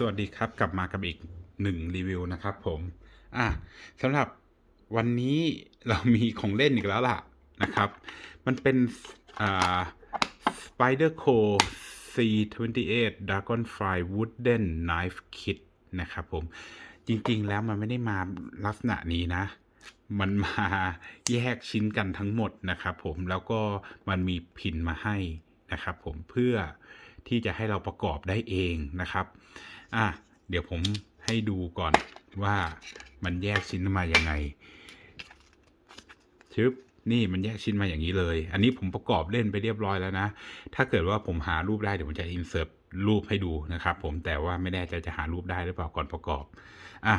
สวัสดีครับกลับมากับอีกหนึ่งรีวิวนะครับผมอะสำหรับวันนี้เรามีของเล่นอีกแล้วล่ะนะครับ มันเป็นอ่า Spider Co C28 Dragonfly Wooden Knife Kit นะครับผมจริงๆแล้วมันไม่ได้มาลักษณะนี้นะ มันมาแยกชิ้นกันทั้งหมดนะครับผมแล้วก็มันมีพินมาให้นะครับผมเพื่อที่จะให้เราประกอบได้เองนะครับ อะเดี๋ยวผมให้ดูก่อนว่ามันแยกชิ้นมาอย่างไงชึบนี่มันแยกชิ้นมาอย่างนี้เลย อันนี้ผมประกอบเล่นไปเรียบร้อยแล้วนะ ถ้าเกิดว่าผมหารูปได้เดี๋ยวผมจะอินเสิร์ตรูปให้ดูนะครับผมแต่ว่าไม่แน่ใจจะหารูปได้หรือเปล่าก่อนประกอบ อะ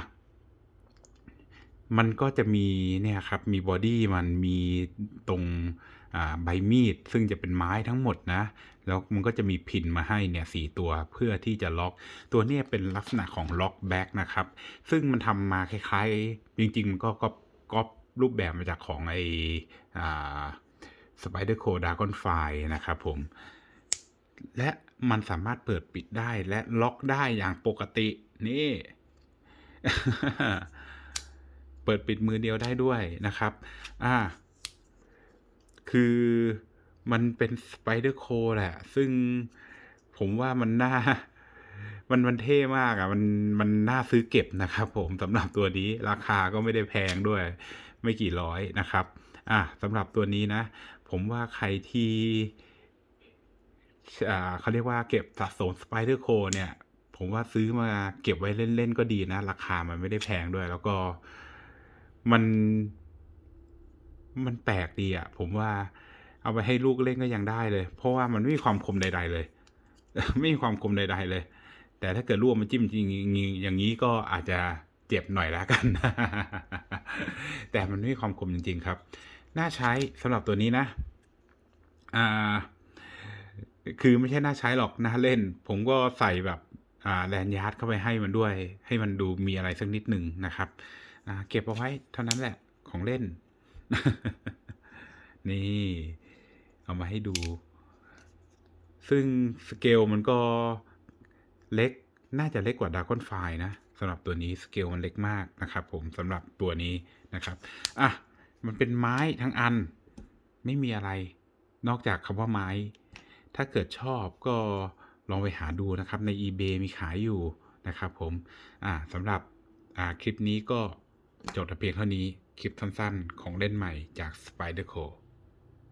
มันก็จะมีเนี่ยครับมีบอดี้มันมีตรงใบมีด ซึ่งจะเป็นไม้ทั้งหมดนะ แล้วมันก็จะมีพินมาให้เนี่ยสี่ตัวเพื่อที่จะล็อก ตัวเนี้ยเป็นลักษณะของล็อกแบ็กนะครับ ซึ่งมันทำมาคล้ายๆ จริงๆ มันก็ก็ก๊อปรูปแบบมาจากของไออ่าสไปเดอร์โคดากอนไฟนะครับผม และมันสามารถเปิดปิดได้และล็อกได้อย่างปกตินี่ เปิดปิดมือเดียวได้ด้วยนะครับ อ่า คือมันเป็นสไปเดอร์โคแหละ ซึ่งผมว่ามันน่า มันมันเท่มากอะ่ะ มันมันน่าซื้อเก็บนะครับผมสำหรับตัวนี้ราคาก็ไม่ได้แพงด้วย ไม่กี่ร้อยนะครับ อะสำหรับตัวนี้นะ ผมว่าใครที่อ่าเขาเรียกว่าเก็บสะสมสไปเดอร์โคเนี่ย ผมว่าซื้อมาเก็บไว้เล่น ๆ ก็ดีนะ ราคามันไม่ได้แพงด้วย แล้วก็ มัน มันแปลกดีอะ่ะผมว่าเอาไปให้ลูกเล่นก็ยังได้เลย เพราะว่ามันไม่มีความคมใด ๆ เลย ไม่มีความคมใด ๆ เลย แต่ถ้าเกิดลูกมันจิ้มจริงๆอย่างนี้ก็อาจจะเจ็บหน่อยแล้วกัน แต่มันไม่มีความคมจริง ๆ ครับ น่าใช้สำหรับตัวนี้นะ อ่า คือไม่ใช่น่าใช้หรอกน่าเล่น ผมก็ใส่แบบอ่าแลนยาร์ดเข้าไปให้มันด้วย ให้มันดูมีอะไรสักนิดหนึ่งนะครับ อ่าเก็บเอาไว้เท่านั้นแหละของเล่น นี่ เอามาให้ดู ซึ่งสเกลมันก็เล็กน่าจะเล็กกว่าด r a กอนไฟนะสำหรับตัวนี้สเกลมันเล็กมากนะครับ ผมสำหรับตัวนี้นะครับอะมันเป็นไม้ทั้งอัน ไม่มีอะไร นอกจากคำว่าไม้ ถ้าเกิดชอบก็ลองไปหาดูนะครับ ใน eBay มีขายอยู่นะครับผมอ่าสำหรับอ่าคลิปนี้ก็ จบแต่เพียงเท่านี้คลิปสั้นๆ ของเล่นใหม่จาก Spider Co